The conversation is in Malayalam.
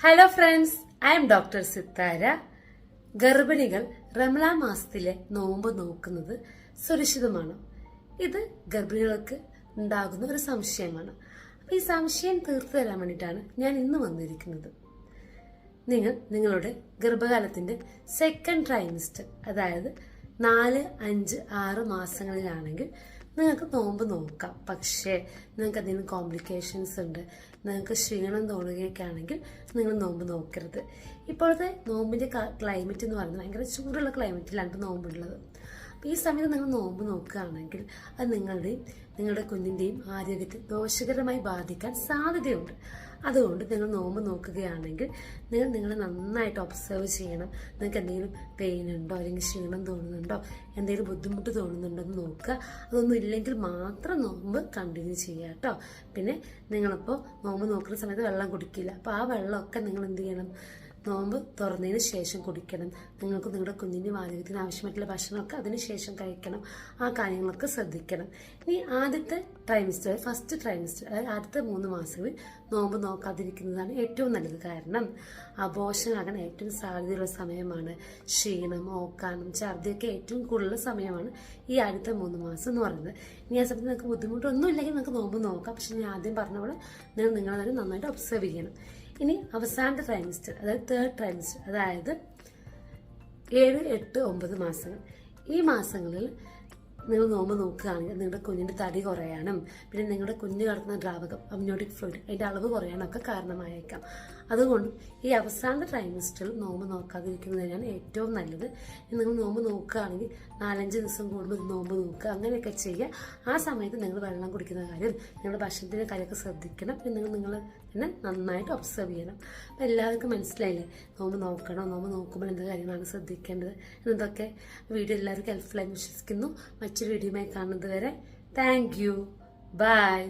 Hello friends I'm doctor Sithara ഗർഭിണികൾ റംലാ മാസത്തിലെ നോമ്പ് നോക്കുന്നത് സുരക്ഷിതമാണ്. ഇത് ഗർഭിണികൾക്ക് ഉണ്ടാകുന്ന ഒരു സംശയമാണ്. അപ്പൊ ഈ സംശയം തീർത്തു തരാൻ വേണ്ടിയിട്ടാണ് ഞാൻ ഇന്ന് വന്നിരിക്കുന്നത്. നിങ്ങൾ നിങ്ങളുടെ ഗർഭകാലത്തിന്റെ സെക്കൻഡ് ട്രൈമിസ്റ്റർ അതായത് നാല് അഞ്ച് ആറ് മാസങ്ങളിലാണെങ്കിൽ നിങ്ങൾക്ക് നോമ്പ് നോക്കാം. പക്ഷേ നിങ്ങൾക്ക് അതിന് കോംപ്ലിക്കേഷൻസ് ഉണ്ട്. നിങ്ങൾക്ക് ക്ഷീണം തോന്നുകയൊക്കെ ആണെങ്കിൽ നിങ്ങൾ നോമ്പ് നോക്കരുത്. ഇപ്പോഴത്തെ നോമ്പിന്റെ ക്ലൈമറ്റ് എന്ന് പറയുന്നത് ഭയങ്കര ചൂടുള്ള ക്ലൈമറ്റിലാണ് നോമ്പുള്ളത്. അപ്പോൾ ഈ സമയത്ത് നിങ്ങൾ നോമ്പ് നോക്കുകയാണെങ്കിൽ അത് നിങ്ങളുടെയും നിങ്ങളുടെ കുഞ്ഞിന്റെയും ആരോഗ്യത്തെ ദോഷകരമായി ബാധിക്കാൻ സാധ്യതയുണ്ട്. അതുകൊണ്ട് നിങ്ങൾ നോമ്പ് നോക്കുകയാണെങ്കിൽ നിങ്ങൾ നിങ്ങളെ നന്നായിട്ട് ഒബ്സർവ് ചെയ്യണം. നിങ്ങൾക്ക് എന്തെങ്കിലും പെയിൻ ഉണ്ടോ അല്ലെങ്കിൽ ക്ഷീണം തോന്നുന്നുണ്ടോ എന്തെങ്കിലും ബുദ്ധിമുട്ട് തോന്നുന്നുണ്ടോ എന്ന് നോക്കുക. അതൊന്നും ഇല്ലെങ്കിൽ മാത്രം നോമ്പ് കണ്ടിന്യൂ ചെയ്യുക കേട്ടോ. പിന്നെ നിങ്ങളിപ്പോൾ നോമ്പ് നോക്കുന്ന സമയത്ത് വെള്ളം കുടിക്കില്ല. അപ്പോൾ ആ വെള്ളമൊക്കെ നിങ്ങൾ എന്ത് ചെയ്യണം? നോമ്പ് തുറന്നതിന് ശേഷം കുടിക്കണം. നിങ്ങൾക്ക് നിങ്ങളുടെ കുഞ്ഞിന്റെ ആരോഗ്യത്തിന് ആവശ്യമായിട്ടുള്ള ഭക്ഷണമൊക്കെ അതിന് ശേഷം കഴിക്കണം. ആ കാര്യങ്ങളൊക്കെ ശ്രദ്ധിക്കണം. ഇനി ആദ്യത്തെ ട്രൈമിസ്റ്റർ ഫസ്റ്റ് ട്രൈമിസ്റ്റർ അതായത് അടുത്ത മൂന്ന് മാസങ്ങളിൽ നോമ്പ് നോക്കാതിരിക്കുന്നതാണ് ഏറ്റവും നല്ലത് കാരണം അബോഷനാകാൻ ഏറ്റവും സാധ്യതയുള്ള സമയമാണ്. ക്ഷീണം ഓക്കാനും ഛർദിയൊക്കെ ഏറ്റവും കൂടുതലുള്ള സമയമാണ് ഈ അടുത്ത മൂന്ന് മാസം എന്ന് പറയുന്നത്. ഇനി ആ സമയത്ത് നിങ്ങൾക്ക് ബുദ്ധിമുട്ടൊന്നും ഇല്ലെങ്കിൽ നിങ്ങൾക്ക് നോമ്പ് നോക്കാം. പക്ഷെ ഞാൻ ആദ്യം പറഞ്ഞ പോലെ നിങ്ങൾ നിങ്ങളെ തന്നെ നന്നായിട്ട് ഒബ്സർവ് ചെയ്യണം. ഇനി അവസാനത്തെ ട്രൈമിസ്റ്റർ അതായത് തേർഡ് ട്രൈമിസ്റ്റർ അതായത് ഏഴ് എട്ട് ഒമ്പത് മാസങ്ങൾ. ഈ മാസങ്ങളിൽ നിങ്ങൾ നോമ്പ് നോക്കുകയാണെങ്കിൽ നിങ്ങളുടെ കുഞ്ഞിന്റെ തടി കുറയാനും പിന്നെ നിങ്ങളുടെ കുഞ്ഞ് കടത്തുന്ന ദ്രാവകം അമ്നോട്ടിക് ഫ്ലൂയിഡ് അതിന്റെ അളവ് കുറയാനൊക്കെ കാരണമായേക്കാം. അതുകൊണ്ട് ഈ അവസാന ട്രൈമിസ്റ്ററിൽ നോമ്പ് നോക്കാതിരിക്കുന്നതിനാണ് ഏറ്റവും നല്ലത്. നിങ്ങൾ നോമ്പ് നോക്കുകയാണെങ്കിൽ നാലഞ്ച് ദിവസം കൂടുമ്പോൾ നോമ്പ് നോക്കുക അങ്ങനെയൊക്കെ ചെയ്യുക. ആ സമയത്ത് നിങ്ങൾ വെള്ളം കുടിക്കുന്ന കാര്യം നിങ്ങളുടെ ഭക്ഷണത്തിന്റെ കാര്യമൊക്കെ ശ്രദ്ധിക്കണം. പിന്നെ നിങ്ങൾ നിങ്ങൾ തന്നെ നന്നായിട്ട് ഒബ്സർവ് ചെയ്യണം. അപ്പം എല്ലാവർക്കും മനസ്സിലായില്ലേ? നോമ്പ് നോക്കണം? നോമ്പ് നോക്കുമ്പോൾ എന്ത് കാര്യങ്ങളാണ് ശ്രദ്ധിക്കേണ്ടത്? എന്നതൊക്കെ വീഡിയോ എല്ലാവർക്കും ഹെൽപ്ഫുള്ളായി വിശ്വസിക്കുന്നു. മറ്റൊരു വീഡിയോയുമായി കാണുന്നത് വരെ. Thank you by